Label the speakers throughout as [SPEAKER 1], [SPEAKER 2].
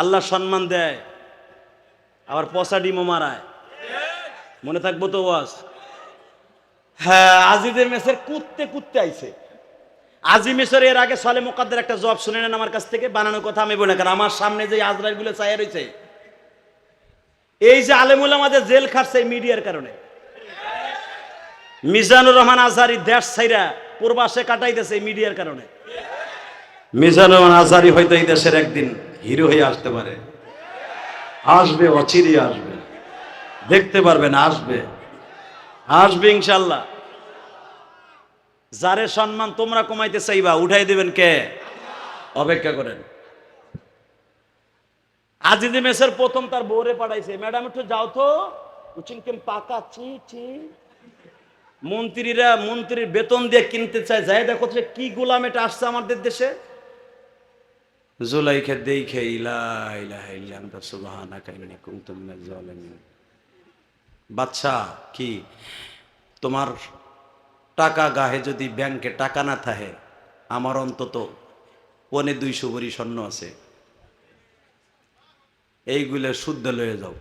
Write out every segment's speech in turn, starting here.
[SPEAKER 1] আল্লাহ সম্মান দেয়, আবার পচা ডিমও মারায়। মনে থাকব তো ওয়াজ? হ্যাঁ আজিদের মেসের কুত্তে কুত্তে আইছে। আজি মেসের এর আগে সালে মোকাদ্দের একটা জব শুনে নেন আমার কাছ থেকে, বানানোর কথা আমি বলি কারণ আমার সামনে যে আজরাইলগুলো চাইয়া রয়েছে এই যে আলেমুল আমাদের জেল খাটছে মিডিয়ার কারণে। মিজানুর রহমান আজহারি দেশ ছাইরা পূর্বাসে কাটাইতেছে মিডিয়ার কারণে। মিজানুর রহমান আজহারি হয়তো এই দেশের একদিন হিরো হয়ে আসতে পারে। আসবে অচিরি আসবে। দেখতে পারবেন, আসবে। আসবে ইনশাল্লাহ। যারে সম্মান তোমরা কমাইতে চাইবা, উঠাই দেবেন কে? অপেক্ষা করেন। আজিদি মেসের প্রথম তার বউরে পাঠাইছে। ম্যাডাম, একটু যাও তো। পাকা? চি চি মন্ত্রীরা মন্ত্রীর বেতন দিয়ে কিনতে চায়। যাই দেখো কি গোলাম এটা আসছে আমাদের দেশে। জুলাইখে দেখে ইলা ইলাহা বাচ্চা, কি? তোমার টাকা গাহে যদি ব্যাংকে টাকা না থাকে, আমার অন্তত পনে দুইশো ভরি স্বর্ণ আছে। এইগুলো শুদ্ধ লয়ে যাও।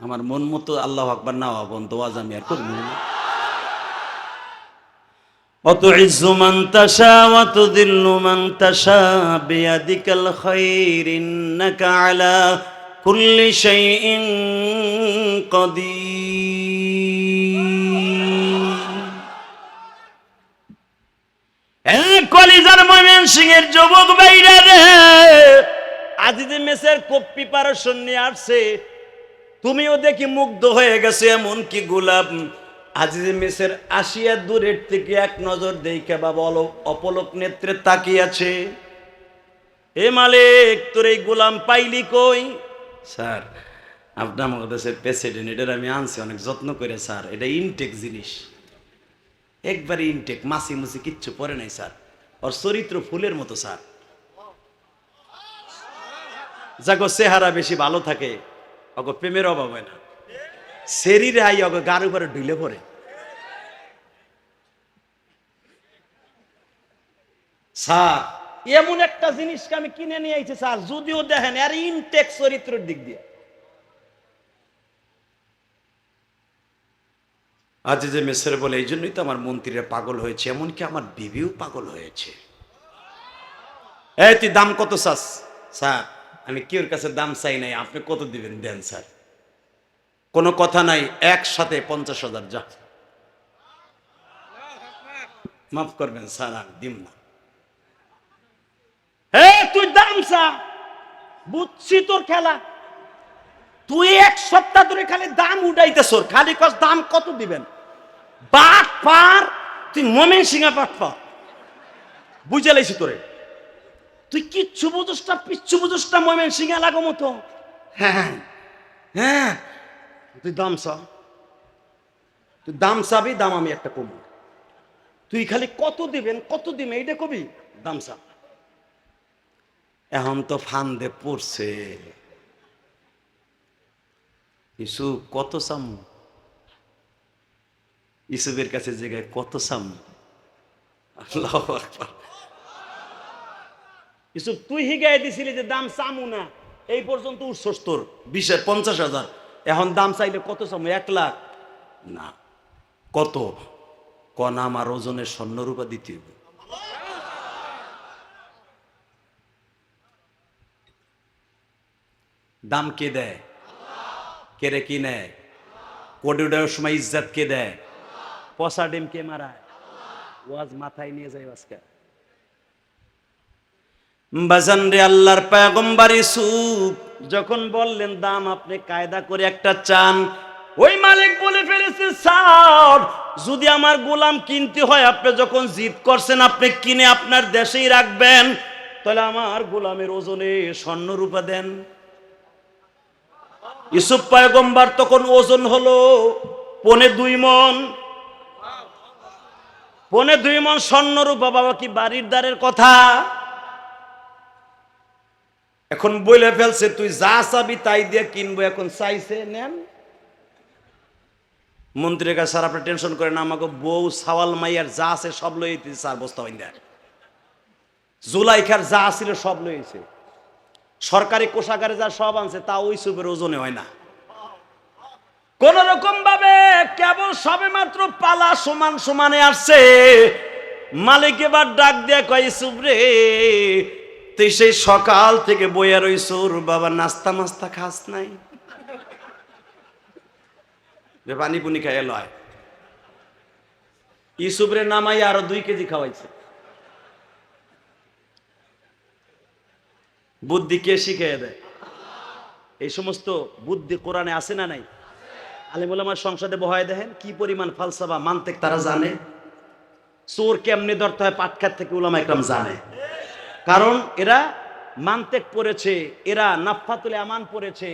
[SPEAKER 1] আমার মন মতো আল্লাহ আকবার না হবন দোয়াজ আমি আর করব না। وتعز من تشاء وتذل من تشاء بيدك الخير إنك على كل شيء قدير কলিজার ময়মেন সিং এর যুবক বাইরা রে আজিজে মেসের কপি পারসন নিয়ে আসছে তুমিও দেখি মুগ্ধ হয়ে গেছে এমন কি গোলাপ আজিজে মেসের আসিয়া দূরের থেকে এক নজর দেখে বাবা অলোক, অপলক নেত্রে তাকিয়াছে। এ মালিক, তোর এই গোলাম পাইলি কই? স্যার আপনার আমার দেশের প্রেসিডেন্ট এটার আমি আনছি, অনেক যত্ন করে, স্যার। এটা ইনটেক জিনিস। একবারে ইনটেক মাসি মুসি কিচ্ছু পরে নাই, স্যার। ওর চরিত্র ফুলের মতো, স্যার। যাগো চেহারা বেশি ভালো থাকে, অগো প্রেমের অভাব হয় না। শরীরে আই অগো গার উপরে ঢুলে পড়ে। স্যার, এমন একটা জিনিসকে আমি কিনে নিয়ে আইছি, স্যার, যদিও দেখেন আর ইনটেক চরিত্রের দিক দিয়ে। আজ যে মেসের বলে, এই জন্যই তো আমার মন্ত্রীরা পাগল হয়েছে, এমনকি আমার বিবিও পাগল হয়েছে। এই, তুই দাম কত চাস? স্যার, আমি কেউর কাছে দাম চাই নাই, আপনি কত দিবেন দেন, স্যার? কোনো কথা নাই, একসাথে পঞ্চাশ হাজার, যা। মাফ করবেন, স্যার আমি দিম না। হে, তুই দাম চা। বুঝছি তোর খেলা। তুই এক সপ্তাহ ধরে খালি দাম উঠাইতেছর খালি কস দাম কত দিবেন? বাট পার, তুই মমেন সিংহা বাট পার। বুঝে লাইছি তোরে। তুই কিচ্ছু বুঝোস পিচ্ছু বুঝোস মমেন সিংহা লাগো মতো। হ্যাঁ হ্যাঁ। তুই দাম চা তুই দাম চাবি দাম আমি একটা কমবো তুই খালি কত দিবেন, কত দিবে, এইটা কবি? দাম চা এখন তো ফান্দে পড়ছে। ইসু কত সাম? ইসুফের কাছে জায়গায় কত সাম? আল্লাহ আকবার। ইসুফ তুই হিগাই দিছিলি যে দাম চামু না। এই পর্যন্ত উঠছস বিশের পঞ্চাশ হাজার। এখন দাম চাইলে কত চামু এক লাখ। না, কত? কনা আমার ওজনের স্বর্ণরূপা দিতে হবে। দাম কে দেয়? কে রে কি নেয়? কোটি উঠানোর সময় ইজ্জাত কে দেয়? পশা ডিম কে মারায়? ওয়াজ মাথায় নিয়ে যায় আজকে। বাজান রে আল্লাহর পায়গম্বার ইসুফ যখন বললেন, দাম আপনি কায়দা করে একটা চান। ওই মালিক বলে ফেলেছে, স্যার, যদি আমার গোলাম কিনতে হয়, আপনি যখন জিদ করছেন, আপনি কিনে আপনার দেশেই রাখবেন। তাহলে আমার গোলামের ওজনে স্বর্ণ রূপা দেন। ইসুফ পায়গম্বার তখন ওজন হলো পনে দুই মন। পনে দুই মন স্বর্ণরূপা বাবা কি বাড়ির দ্বারের কথা? এখন বইলে ফেলছে, তুই যা চাবি তাই দিয়ে কিনবো, এখন চাইছে, নেন। মন্ত্রীর কাছে, স্যার, আপনি টেনশন করেন আমাকে বউ, সাওয়াল, মাইয়ার যা আছে সব লইতে স্যার বস্তা হইন দেয়। জুলাইখার যা ছিল সব লইছে সরকারি কোষাগারে যা সব আনছে, তা ওই সুপের ওজনে হয় না। কোন রকম ভাবে কেবল সবে মাত্র পালা সমান সমানে আসছে। মালিক এবার ডাক দিয়ে কয় সুবরে তুই সেই সকাল থেকে বইয়া রইছ বাবা নাস্তা মাস্তা খাস নাই। পানি পুনি খাইয়া লয়। ইসুবরে নামাই আরও দুই কেজি খাওয়াইছে। বুদ্ধি কে শিখিয়ে দেয়? এই সমস্ত বুদ্ধি কোরআনে আছে না নাই? আলিমুল আমার সংসদে বহায় দেখেন, কি পরিমাণ ফালসাফা মানতেক তারা জানে? চোর কেমনে ধরতে হয় পাটখার থেকে উলামা একরাম জানে। কারণ এরা মানতেক পড়েছে, এরা নাফাতুল আমান পড়েছে।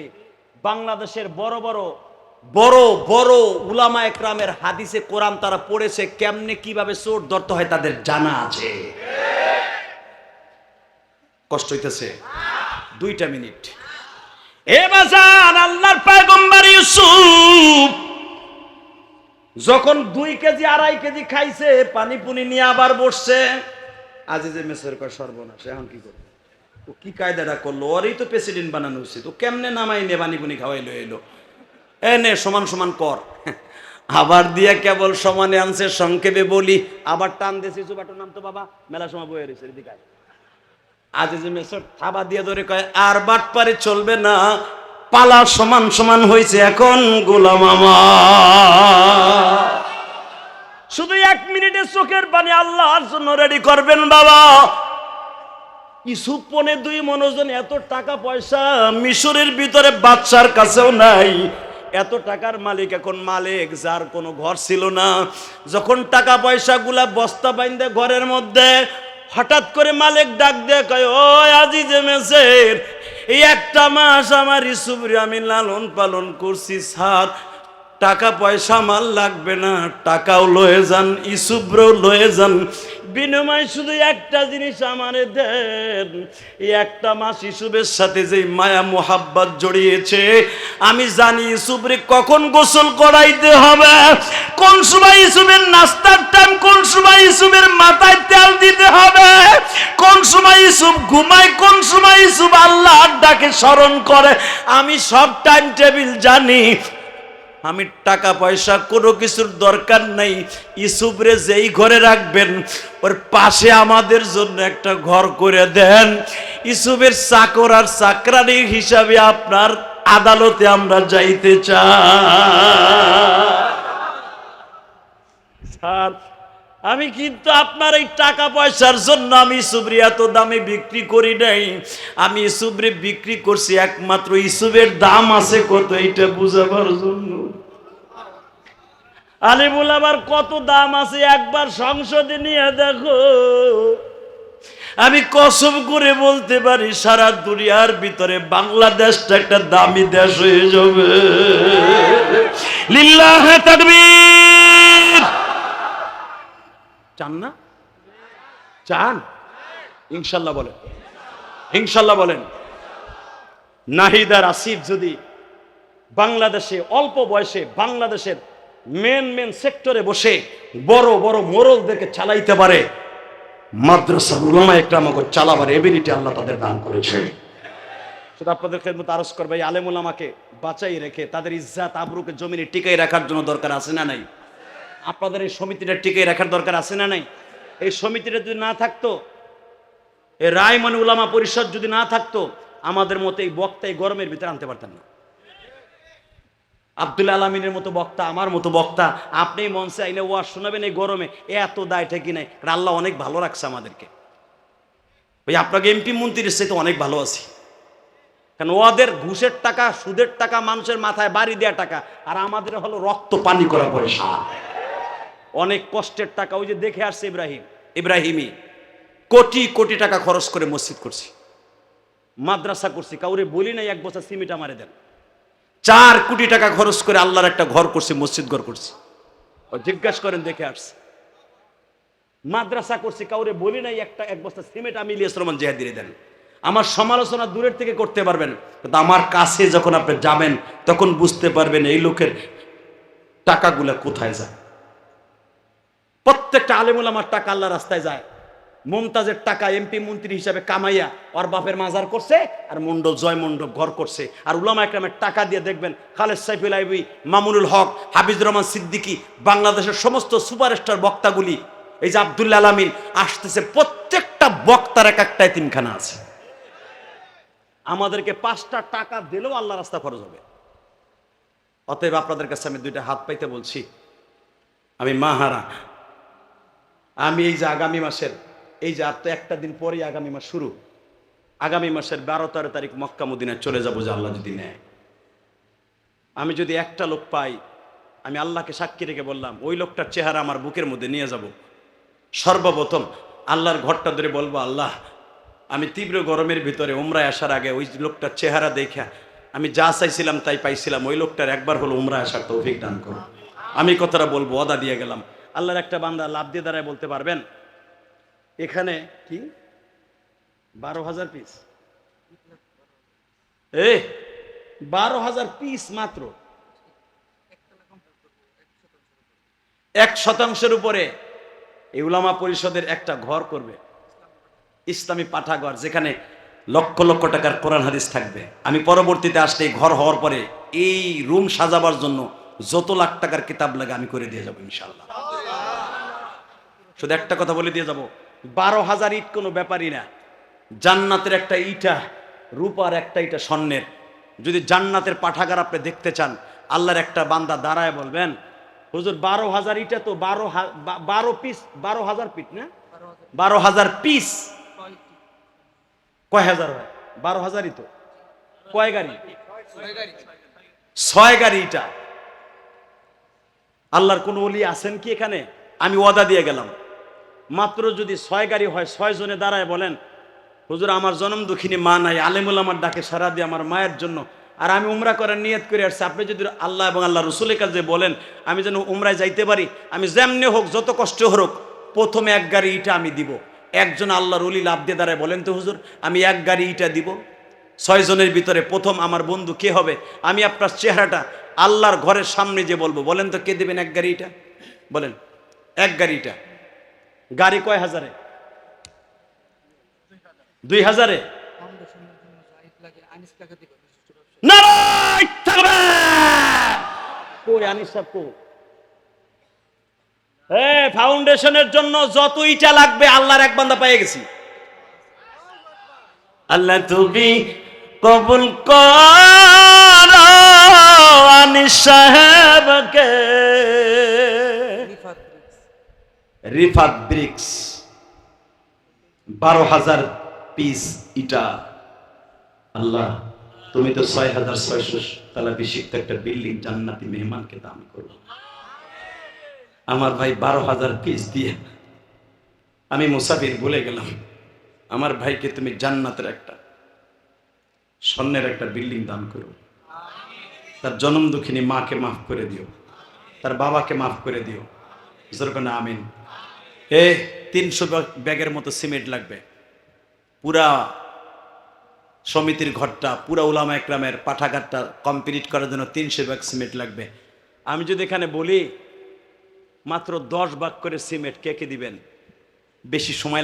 [SPEAKER 1] বাংলাদেশের বড় বড় বড় বড় উলামা একরামের হাদিসে কোরআন তারা পড়েছে, কেমনে কীভাবে চোর ধরতে হয় তাদের জানা আছে। কষ্ট হইতেছে। দুইটা মিনিট। এ যখন দুই কেজি, আড়াই কেজি খাইছে পানি পুনি নিয়ে আবার বসছে আজি যে মেসের কয় সর্বনাশ, এখন কি করবে? ও কি কায়দাটা করল? ওরই তো প্রেসিডেন্ট বানানো উচিত। ও কেমনে নামাই নে পানি পুনি খাওয়াইলো এলো? এ নে, সমান সমান কর। আবার দিয়া কেবল সমানে আনছে, সংক্ষেপে বলি। আবার টান দিয়েছি চুবাটোর নাম তো বাবা, মেলা সময় বয়ে রয়েছে এদিকে আয়। আজ যে মেসর থাবা দিয়ে ধরে কয়, আর বাট পারে চলবে না। পালা সমান সমান হয়েছে এখন গোলাম আমার। শুধু এক মিনিটে চোখের পানি আল্লাহর জন্য রেডি করবেন বাবা। ইসুপ পনে দুই মনোজন, এত টাকা পয়সা মিশরের ভিতরে বাচ্চার কাছেও নাই। এত টাকার মালিক এখন মালিক, যার কোনো ঘর ছিল না। যখন টাকা পয়সা গুলা বস্তা বাইন্দে ঘরের মধ্যে, হঠাৎ করে মালিক ডাক দিয়ে, কয় ও আজি যে মেসের, এই একটা মাস আমার ইসুবরে আমি লালন পালন করছি, স্যার। টাকা পয়সা মাল লাগবে না, টাকাও লয়ে যান, ইসুব্রও লয়ে যান। বিনিময় শুধু একটা জিনিস আমারে দেন, এই একটা মাস ইসুবের সাথে যে মায়া মোহাব্বত জড়িয়েছে, আমি জানি ইসুবরে কখন গোসল করাইতে হবে, কোন সময় ইসুবের নাস্তার টাইম কোন সময় ইসুবের মাথায় তেল দিতে হবে, কোন সময় ইসুব ঘুমায়, কোন সময় ইসুব আল্লাহ ডাকে স্মরণ করে, আমি সব টাইম টেবিল জানি আমি টাকা পয়সা কোনো কিছুর দরকার নাই। ইসুবরে যেই ঘরে রাখবেন, ওর পাশে আমাদের জন্য একটা ঘর করে দেন। ইসুবের চাকর আর চাকরানি হিসাবে আপনার আদালতে আমরা যাইতে চাই। আমি কিন্তু আপনার এই টাকা পয়সার জন্য আমি ইসুবরি এত দামে বিক্রি করি নাই। আমি ইসুবরে বিক্রি করছি একমাত্র ইসুবের দাম আছে কত, এইটা বুঝাবার জন্য। আলিমুল আবার কত দাম আছে একবার সংসদে নিয়ে দেখো। আমি কসম করে বলতে পারি, সারা দুনিয়ার ভিতরে বাংলাদেশটা একটা দামি দেশ হয়ে যাবে। লিল্লাহ তাকবীর। চান না? চান? ইনশাল্লাহ বলেন। ইনশাল্লাহ বলেন। নাহিদার আসিফ যদি বাংলাদেশে অল্প বয়সে বাংলাদেশের মেন মেন সেক্টরে বসে বড় বড় মোরলদেরকে চালাইতে পারে মাদ্রাসা উলামা একটা আমাকে চালাবার এবিলিটি আল্লাহ তাদের দান করেছে। শুধু আপনাদের খেদমত আরজ করবে, এই আলেমুল আমাকে বাঁচাই রেখে তাদের ইজ্জাত, আবরুকে জমিনে টিকাই রাখার জন্য দরকার আছে না নাই? আপনাদের এই সমিতিটা টিকে রাখার দরকার আছে না নাই? এই সমিতিটা যদি না থাকতো, এই রায় মানে উলামা পরিষদ যদি না থাকতো, আমাদের মতো এই বক্তা এই গরমের ভিতরে আনতে পারতেন না। আব্দুল আলমিনের মতো বক্তা, আমার মতো বক্তা, আপনি মঞ্চে আইনে ওয়াজ শোনাবেন এই গরমে এত দায় ঠেকি নাই। আল্লাহ অনেক ভালো রাখছে আমাদেরকে। ওই আপনাকে এমপি মন্ত্রীর সাথে অনেক ভালো আছি। কারণ ওদের ঘুষের টাকা, সুদের টাকা, মানুষের মাথায় বাড়ি দেওয়া টাকা, আর আমাদের হলো রক্ত পানি করা পয়সা। অনেক কষ্টের টাকা ওই যে দেখে আসছে ইব্রাহিম। ইব্রাহিমই কোটি কোটি টাকা খরচ করে মসজিদ করছি। মাদ্রাসা করছি। কাউরে বলি নাই এক বছর সিমিটা মারে দেন। চার কোটি টাকা খরচ করে আল্লাহর একটা ঘর করছি মসজিদ ঘর করছি। ও জিজ্ঞাসা করেন দেখে আসছে। মাদ্রাসা করছি কাউরে বলি নাই একটা এক বস্তা সিমেন্ট আমি ইলিয়াস রহমান জেহাদিরে দেন। আমার সমালোচনা দূরের থেকে করতে পারবেন। কিন্তু আমার কাছে যখন আপনি যাবেন তখন বুঝতে পারবেন এই লোকের টাকাগুলা কোথায় যায়। প্রত্যেকটা আলেমুল আমার টাকা আল্লাহ রাস্তায় যায়। মমতাজের টাকা এমপি মন্ত্রী হিসাবে কামাইয়া ওর বাপের মাজার করছে আর মণ্ডল জয় মণ্ডপ ঘর করছে। আর উলামা একরামের টাকা দিয়ে দেখবেন খালেদ সাইফুল আইবি, মামুনুল হক হাফিজুর রহমান সিদ্দিকী, বাংলাদেশের সমস্ত সুপারস্টার বক্তাগুলি, এই যে আবদুল্লা আলমিন আসতেছে, প্রত্যেকটা বক্তার এক একটা তিনখানা আছে। আমাদেরকে পাঁচটা টাকা দিলেও আল্লাহ রাস্তা খরচ হবে। অতএব আপনাদের কাছে আমি দুইটা হাত পাইতে বলছি। আমি মাহারা আমি এই যে আগামী মাসের, এই যে আর তো একটা দিন পরেই আগামী মাস শুরু। আগামী মাসের বারো তেরো তারিখ মক্কা মদিনায় চলে যাব যে আল্লাহ যদি নেয়। আমি যদি একটা লোক পাই, আমি আল্লাহকে সাক্ষী রেখে বললাম, ওই লোকটার চেহারা আমার বুকের মধ্যে নিয়ে যাব। সর্বপ্রথম আল্লাহর ঘরটা ধরে বলব, আল্লাহ, আমি তীব্র গরমের ভিতরে উমরায় আসার আগে ওই লোকটার চেহারা দেখা আমি যা চাইছিলাম তাই পাইছিলাম, ওই লোকটার একবার হলো উমরায় আসার তৌফিক দান করো আমি কথাটা বলব অদা দিয়ে গেলাম। আল্লাহর একটা বান্দা লাভ দিয়ে দাঁড়ায় বলতে পারবেন। এখানে কি? বারো হাজার পিস এ বারো হাজার পিস মাত্র। এক শতাংশের উপরে এই উলামা পরিষদের একটা ঘর করবে। ইসলামী পাঠাঘর যেখানে লক্ষ লক্ষ টাকার কোরআন হাদিস থাকবে। আমি পরবর্তীতে আসলে ঘর হওয়ার পরে এই রুম সাজাবার জন্য যত লাখ টাকার কিতাব লাগে আমি করে দিয়ে যাব ইনশাল্লাহ শুধু একটা কথা বলে দিয়ে যাব। বারো হাজার ইট কোনো ব্যাপারই না। জান্নাতের একটা ইটা, রূপার একটা ইটা স্বর্ণের। যদি জান্নাতের পাঠাগার আপনি দেখতে চান, আল্লাহর একটা বান্দা দাঁড়ায় বলবেন, হুজুর, বারো হাজার ইটা তো বারো বারো পিস, বারো হাজার পিস না? বারো হাজার পিস। কয় হাজার হয়? বারো হাজারই তো। কয় গাড়ি? ছয় গাড়ি ইটা। আল্লাহর কোন অলি আছেন কি এখানে? আমি ওয়াদা দিয়ে গেলাম। মাত্র যদি ছয় গাড়ি হয়, ছয় জনে দাঁড়ায় বলেন, হুজুর, আমার জনম দুঃখিনী, মা নাই, আলেমুল আমার ডাকে সারা দিয়ে আমার মায়ের জন্য। আর আমি উমরা করার নিয়ত করে আসছি আপনি যদি আল্লাহ এবং আল্লাহ রসুলের কাছে বলেন, আমি যেন উমরায় যাইতে পারি, আমি যেমনি হোক, যত কষ্ট হোক, প্রথমে এক গাড়ি ইটা আমি দিব। একজন আল্লাহর অলি লাভ দিয়ে দাঁড়ায় বলেন তো, হুজুর, আমি এক গাড়ি ইটা দিব। ছয় জনের ভিতরে প্রথম আমার বন্ধু কে হবে? আমি আপনার চেহারাটা আল্লাহর ঘরের সামনে যে বলব, বলেন তো, কে দেবেন এক গাড়িটা বলেন, এক গাড়িটা গাড়ি কয় হাজারে? দুই হাজারে?
[SPEAKER 2] ফাউন্ডেশনের জন্য
[SPEAKER 1] যত ইটা লাগবে, আল্লাহর এক বান্দা পেয়ে গেছি। আল্লাহ তুমি কবুল কর সাহেবকে। রিফাত ব্রিক্স, বারো হাজার পিস ইটা। আল্লাহ, তুমি তো ছয় হাজার ছয়শো তালা বিশিষ্ট একটা বিল্ডিং জান্নাতি মেহমানকে দান করো। আমার ভাই বারো হাজার পিস দিয়ে। আমি মুসাফির বলে গেলাম। আমার ভাইকে তুমি জান্নাতের একটা, স্বর্ণের একটা বিল্ডিং দান করো। তার জনম দুঃখিনী মাকে মাফ করে দিও। তার বাবাকে মাফ করে দিও। জোরকনা আমিন। এ তিনশো ব্যাগের মতো সিমেন্ট লাগবে। পুরা সমিতির ঘরটা পুরা উলামা একরামের পাঠাগারটা কমপ্লিট করার জন্য তিনশো ব্যাগ সিমেন্ট লাগবে। আমি যদি এখানে বলি মাত্র দশ ভাগ করে সিমেন্ট কে কে দিবেন? বেশি সময়